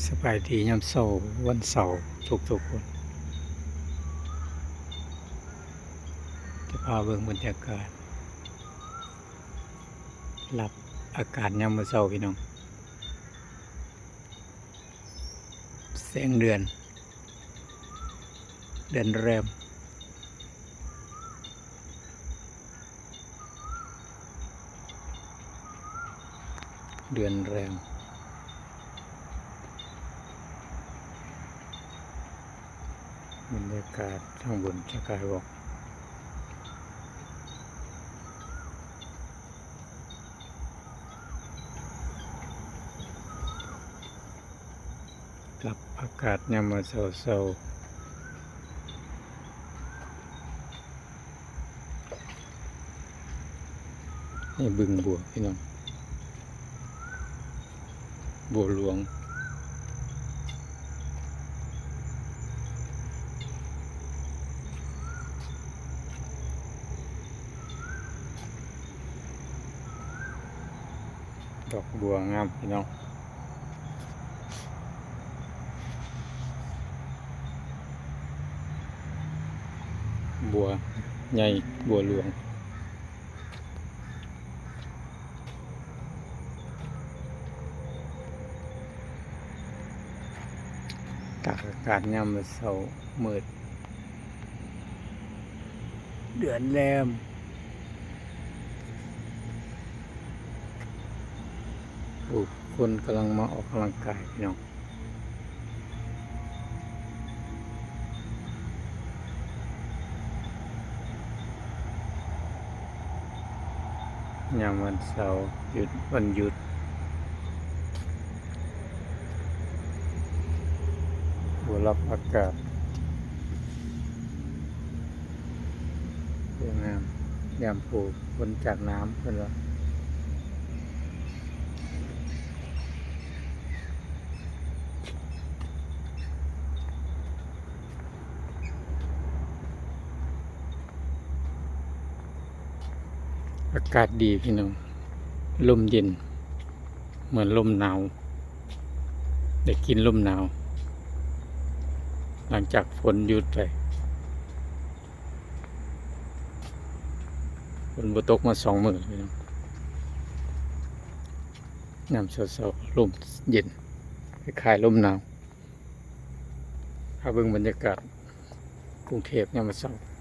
สบายดียามเสาร์วันเสาร์ทุกทุกๆคน จะพาเบิ่งบรรยากาศรับอากาศยามมื้อเช้าพี่น้องแสงเดือน เดือนแรมเดือนแรม บรรยากาศข้างบนสกายวอล์กกับอากาศยามมาเศร้าเศร้าๆนี่บึงบัวพี่น้อง บัวหลวง ดอกบัวงามพี่น้องบัวใหญ่บัวหลวงตากอากาศยามมื้อเช้ามืด เดือนแรม ผู้คนกำลังมาออกกำลังกายพี่น้องยามวันเสาร์หยุดวันหยุดบัวรับอากาศสวยงามยามผูกคนจากน้ำเพื่อนว่า อากาศดีพี่น้อง ลมเย็น เหมือนลมหนาวได้กินลมหนาว หลังจากฝนหยุดไปฝนบตกมาสองหมือพี่น้องน้ำเศร้าๆลมเย็นคล้ายลมหนาวถ้าเบิ่งบรรยากาศกรุงเทพยามมาเช้า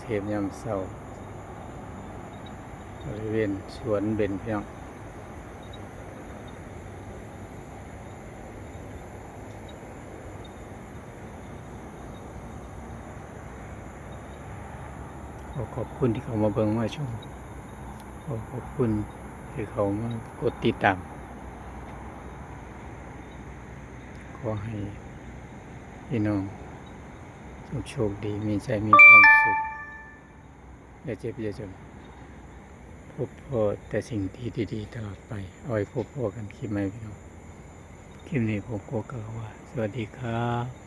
เทพยามเช้าบริเวณสวนเบญพี่น้องขอขอบคุณที่เขามาเบิ่งมาชม ขอขอบคุณที่เขามากดติดตาม ขอให้พี่น้องสุขโชคดีมีใจมีความสุข อย่าเจ็บอย่าจนพบพอแต่สิ่งที่ดีๆตลอดไปเอาไว้พบพอกันคลิปใหม่พี่น้องคลิปนี้ผมก็กล่าวว่า สวัสดีครับ